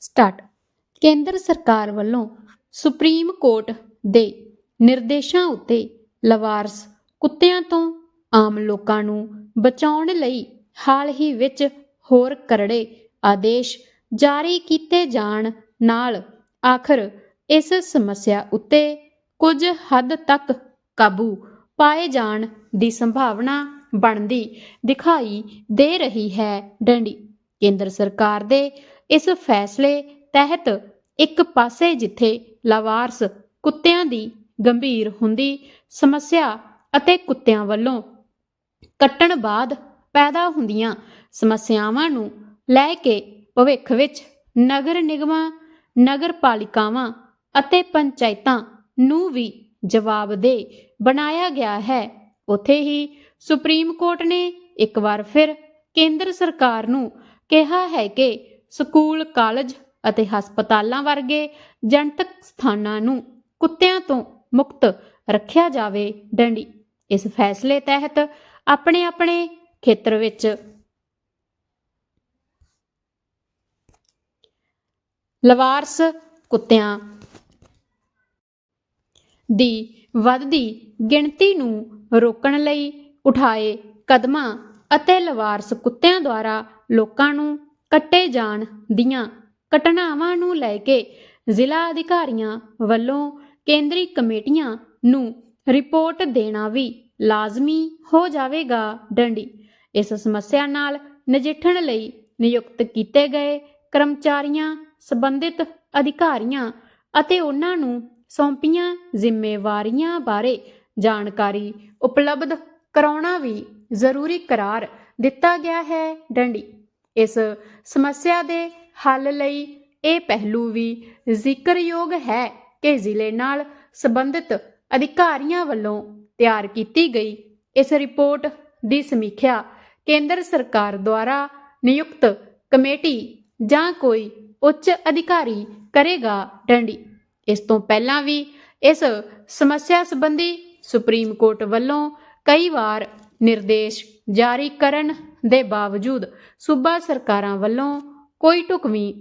Start. ਕੇਂਦਰ ਸਰਕਾਰ ਵੱਲੋਂ ਸੁਪਰੀਮ ਕੋਰਟ ਦੇ ਨਿਰਦੇਸ਼ਾਂ ਉੱਤੇ ਲਵਾਰਸ ਕੁੱਤਿਆਂ ਤੋਂ ਆਮ ਲੋਕਾਂ ਨੂੰ ਬਚਾਉਣ ਲਈ ਹਾਲ ਹੀ ਵਿੱਚ ਹੋਰ ਕਰੜੇ ਆਦੇਸ਼ ਜਾਰੀ ਕੀਤੇ ਜਾਣ ਨਾਲ ਆਖਰ ਇਸ ਸਮੱਸਿਆ ਉੱਤੇ ਕੁਝ ਹੱਦ ਤੱਕ ਕਾਬੂ ਪਾਏ ਜਾਣ ਦੀ ਸੰਭਾਵਨਾ ਬਣਦੀ ਦਿਖਾਈ ਦੇ ਰਹੀ ਹੈ ਡੰਡੀ। ਕੇਂਦਰ ਸਰਕਾਰ ਦੇ ਇਸ ਫੈਸਲੇ ਤਹਿਤ ਇੱਕ ਪਾਸੇ ਜਿੱਥੇ ਲਾਵਾਰਸ ਕੁੱਤਿਆਂ ਦੀ ਗੰਭੀਰ ਹੁੰਦੀ ਸਮੱਸਿਆ ਅਤੇ ਕੁੱਤਿਆਂ ਵੱਲੋਂ ਕੱਟਣ ਬਾਅਦ ਪੈਦਾ ਹੁੰਦੀਆਂ ਸਮੱਸਿਆਵਾਂ ਨੂੰ ਲੈ ਕੇ ਭਵਿੱਖ ਵਿੱਚ ਨਗਰ ਨਿਗਮਾਂ ਨਗਰ ਪਾਲਿਕਾਵਾਂ ਅਤੇ ਪੰਚਾਇਤਾਂ ਨੂੰ ਵੀ ਜਵਾਬਦੇਹ ਬਣਾਇਆ ਗਿਆ ਹੈ। ਉਥੇ ਹੀ ਸੁਪਰੀਮ ਕੋਰਟ ਨੇ ਇੱਕ ਵਾਰ ਫਿਰ ਕੇਂਦਰ ਸਰਕਾਰ ਨੂੰ ਕਿਹਾ ਹੈ ਕਿ ਸਕੂਲ, ਕਾਲਜ ਅਤੇ ਹਸਪਤਾਲਾਂ ਵਰਗੇ ਜਨਤਕ ਸਥਾਨਾਂ ਨੂੰ ਕੁੱਤਿਆਂ ਤੋਂ ਮੁਕਤ ਰੱਖਿਆ ਜਾਵੇ ਡੰਡੀ। ਇਸ ਫੈਸਲੇ ਤਹਿਤ ਆਪਣੇ ਆਪਣੇ ਖੇਤਰ ਵਿੱਚ ਲਵਾਰਸ ਕੁੱਤਿਆਂ ਦੀ ਵੱਧਦੀ ਗਿਣਤੀ ਨੂੰ ਰੋਕਣ ਲਈ ਉਠਾਏ ਕਦਮਾਂ ਅਤੇ ਲਵਾਰਸ ਕੁੱਤਿਆਂ ਦੁਆਰਾ ਲੋਕਾਂ ਨੂੰ ਕੱਟੇ ਜਾਣ ਦੀਆਂ ਘਟਨਾਵਾਂ ਨੂੰ ਲੈ ਕੇ ਜ਼ਿਲ੍ਹਾ ਅਧਿਕਾਰੀਆਂ ਵੱਲੋਂ ਕੇਂਦਰੀ ਕਮੇਟੀਆਂ ਨੂੰ ਰਿਪੋਰਟ ਦੇਣਾ ਵੀ ਲਾਜ਼ਮੀ ਹੋ ਜਾਵੇਗਾ ਡੰਡੀ। ਇਸ ਸਮੱਸਿਆ ਨਾਲ ਨਜਿੱਠਣ ਲਈ ਨਿਯੁਕਤ ਕੀਤੇ ਗਏ ਕਰਮਚਾਰੀਆਂ, ਸੰਬੰਧਿਤ ਅਧਿਕਾਰੀਆਂ ਅਤੇ ਉਹਨਾਂ ਨੂੰ ਸੌਂਪੀਆਂ ਜ਼ਿੰਮੇਵਾਰੀਆਂ ਬਾਰੇ ਜਾਣਕਾਰੀ ਉਪਲਬਧ ਕਰਾਉਣਾ ਵੀ ਜ਼ਰੂਰੀ ਕਰਾਰ ਦਿੱਤਾ ਗਿਆ ਹੈ ਡੰਡੀ। ਇਸ ਸਮੱਸਿਆ ਦੇ ਹੱਲ ਲਈ ਇਹ ਪਹਿਲੂ ਵੀ ਜ਼ਿਕਰਯੋਗ ਹੈ ਕਿ ਜ਼ਿਲ੍ਹੇ ਨਾਲ ਸੰਬੰਧਿਤ ਅਧਿਕਾਰੀਆਂ ਵੱਲੋਂ ਤਿਆਰ ਕੀਤੀ ਗਈ ਇਸ ਰਿਪੋਰਟ ਦੀ ਸਮੀਖਿਆ ਕੇਂਦਰ ਸਰਕਾਰ ਦੁਆਰਾ ਨਿਯੁਕਤ ਕਮੇਟੀ ਜਾਂ ਕੋਈ ਉੱਚ ਅਧਿਕਾਰੀ ਕਰੇਗਾ ਡੰਡੀ। ਇਸ ਤੋਂ ਪਹਿਲਾਂ ਵੀ ਇਸ ਸਮੱਸਿਆ ਸੰਬੰਧੀ ਸੁਪਰੀਮ ਕੋਰਟ ਵੱਲੋਂ ਕਈ ਵਾਰ ਨਿਰਦੇਸ਼ ਜਾਰੀ ਕਰਨ ਦੇ ਬਾਵਜੂਦ ਸੂਬਾ ਸਰਕਾਰਾਂ ਵੱਲੋਂ ਕੋਈ ਢੁਕਵੀਂ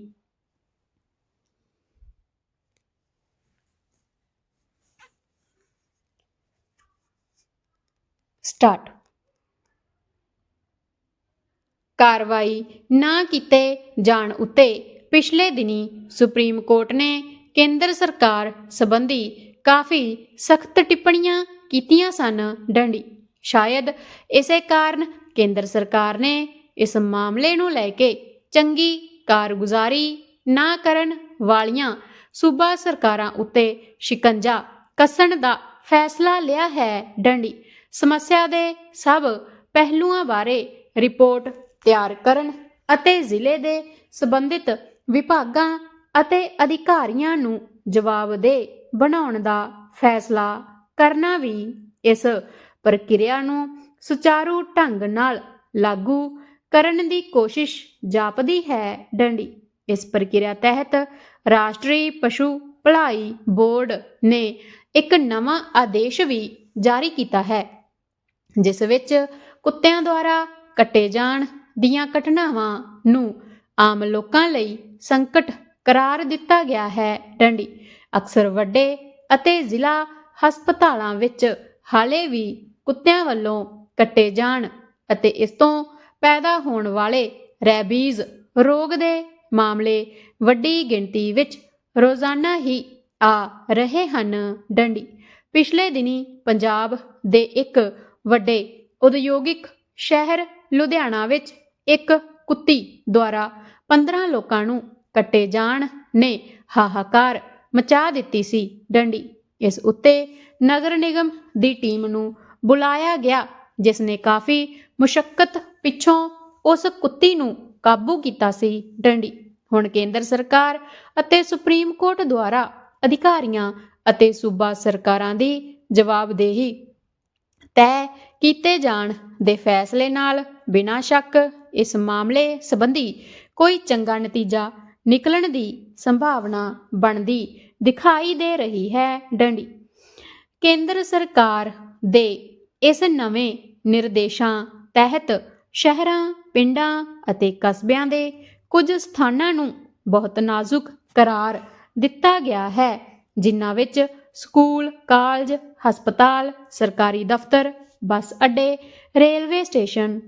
ਸਟਾਰਟ। ਕਾਰਵਾਈ ਨਾ ਕੀਤੇ ਜਾਣ ਉੱਤੇ ਪਿਛਲੇ ਦਿਨੀ ਸੁਪਰੀਮ ਕੋਰਟ ਨੇ ਕੇਂਦਰ ਸਰਕਾਰ ਸੰਬੰਧੀ ਕਾਫੀ ਸਖਤ ਟਿੱਪਣੀਆਂ ਕੀਤੀਆਂ ਸਨ ਡੰਡੀ। ਸ਼ਾਇਦ ਇਸੇ ਕਾਰਨ ਕੇਂਦਰ ਸਰਕਾਰ ਨੇ ਇਸ ਮਾਮਲੇ ਨੂੰ ਲੈ ਕੇ ਚੰਗੀ ਕਾਰਗੁਜ਼ਾਰੀ ਨਾ ਕਰਨ ਵਾਲੀਆਂ ਸੂਬਾ ਸਰਕਾਰਾਂ ਉੱਤੇ ਸ਼ਿਕੰਜਾ ਕੱਸਣ ਦਾ ਫੈਸਲਾ ਲਿਆ ਹੈ ਡੰਡੀ। ਸਮੱਸਿਆ ਦੇ ਸਭ ਪਹਿਲੂਆਂ ਬਾਰੇ ਰਿਪੋਰਟ ਤਿਆਰ ਕਰਨ ਅਤੇ ਜ਼ਿਲ੍ਹੇ ਦੇ ਸੰਬੰਧਿਤ ਵਿਭਾਗਾਂ ਅਤੇ ਅਧਿਕਾਰੀਆਂ ਨੂੰ ਜਵਾਬਦੇਹ ਬਣਾਉਣ ਦਾ ਫੈਸਲਾ ਕਰਨਾ ਵੀ ਇਸ ਪ੍ਰਕਿਰਿਆ ਨੂੰ ਸੁਚਾਰੂ ਢੰਗ ਨਾਲ ਲਾਗੂ ਕਰਨ ਦੀ ਕੋਸ਼ਿਸ਼ ਜਾਪਦੀ ਹੈ ਡੰਡੀ। ਇਸ ਪ੍ਰਕਿਰਿਆ ਤਹਿਤ ਰਾਸ਼ਟਰੀ ਪਸ਼ੂ ਭਲਾਈ ਬੋਰਡ ਨੇ ਇੱਕ ਨਵਾਂ ਆਦੇਸ਼ ਵੀ ਜਾਰੀ ਕੀਤਾ ਹੈ, ਜਿਸ ਵਿੱਚ ਕੁੱਤਿਆਂ ਦੁਆਰਾ ਕੱਟੇ ਜਾਣ ਦੀਆਂ ਘਟਨਾਵਾਂ ਨੂੰ ਆਮ ਲੋਕਾਂ ਲਈ ਸੰਕਟ ਕਰਾਰ ਦਿੱਤਾ ਗਿਆ ਹੈ ਡੰਡੀ। ਅਕਸਰ ਵੱਡੇ ਅਤੇ ਜ਼ਿਲ੍ਹਾ ਹਸਪਤਾਲਾਂ ਵਿੱਚ ਹਾਲੇ ਵੀ ਕੁੱਤਿਆਂ ਵੱਲੋਂ ਕੱਟੇ ਜਾਣ ਅਤੇ ਇਸ ਤੋਂ ਪੈਦਾ ਹੋਣ ਵਾਲੇ ਰੈਬੀਜ਼ ਰੋਗ ਦੇ ਮਾਮਲੇ ਵੱਡੀ ਗਿਣਤੀ ਵਿੱਚ ਰੋਜ਼ਾਨਾ ਹੀ ਆ ਰਹੇ ਹਨ। ਡੰਡੀ, ਪਿਛਲੇ ਦਿਨੀ ਪੰਜਾਬ ਦੇ ਇੱਕ ਵੱਡੇ ਉਦਯੋਗਿਕ ਸ਼ਹਿਰ ਲੁਧਿਆਣਾ ਵਿੱਚ ਇੱਕ ਕੁੱਤੀ ਦੁਆਰਾ 15 ਲੋਕਾਂ ਨੂੰ ਕੱਟੇ ਜਾਣ ਨੇ ਹਾਹਾਕਾਰ ਮਚਾ ਦਿੱਤੀ ਸੀ। ਡੰਡੀ, ਇਸ ਉੱਤੇ ਨਗਰ ਨਿਗਮ ਦੀ ਟੀਮ ਨੂੰ ਬੁਲਾਇਆ ਗਿਆ ਜਿਸ ਨੇ ਕਾਫੀ ਮੁਸ਼ਕਲ ਪਿੱਛੋਂ ਉਸ ਕੁੱਤੀ ਨੂੰ ਕਾਬੂ ਕੀਤਾ ਸੀ ਡੰਡੀ। ਹੁਣ ਕੇਂਦਰ ਸਰਕਾਰ ਅਤੇ ਸੁਪਰੀਮ ਕੋਰਟ ਦੁਆਰਾ ਅਧਿਕਾਰੀਆਂ ਅਤੇ ਸੂਬਾ ਸਰਕਾਰਾਂ ਦੀ ਜਵਾਬਦੇਹੀ ਤੈਅ ਕੀਤੇ ਜਾਣ ਦੇ ਫੈਸਲੇ ਨਾਲ ਬਿਨਾਂ ਸ਼ੱਕ ਇਸ ਮਾਮਲੇ ਸੰਬੰਧੀ ਕੋਈ ਚੰਗਾ ਨਤੀਜਾ ਨਿਕਲਣ ਦੀ ਸੰਭਾਵਨਾ ਬਣਦੀ ਦਿਖਾਈ ਦੇ ਰਹੀ ਹੈ ਡੰਡੀ। ਕੇਂਦਰ ਸਰਕਾਰ ਦੇ ਇਸ ਨਵੇਂ ਨਿਰਦੇਸ਼ਾਂ ਤਹਿਤ ਸ਼ਹਿਰਾਂ, ਪਿੰਡਾਂ ਅਤੇ ਕਸਬਿਆਂ ਦੇ ਕੁਝ ਸਥਾਨਾਂ ਨੂੰ ਬਹੁਤ ਨਾਜ਼ੁਕ ਕਰਾਰ ਦਿੱਤਾ ਗਿਆ ਹੈ, ਜਿਨ੍ਹਾਂ ਵਿੱਚ ਸਕੂਲ, ਕਾਲਜ, ਹਸਪਤਾਲ, ਸਰਕਾਰੀ ਦਫ਼ਤਰ, ਬੱਸ ਅੱਡੇ, ਰੇਲਵੇ ਸਟੇਸ਼ਨ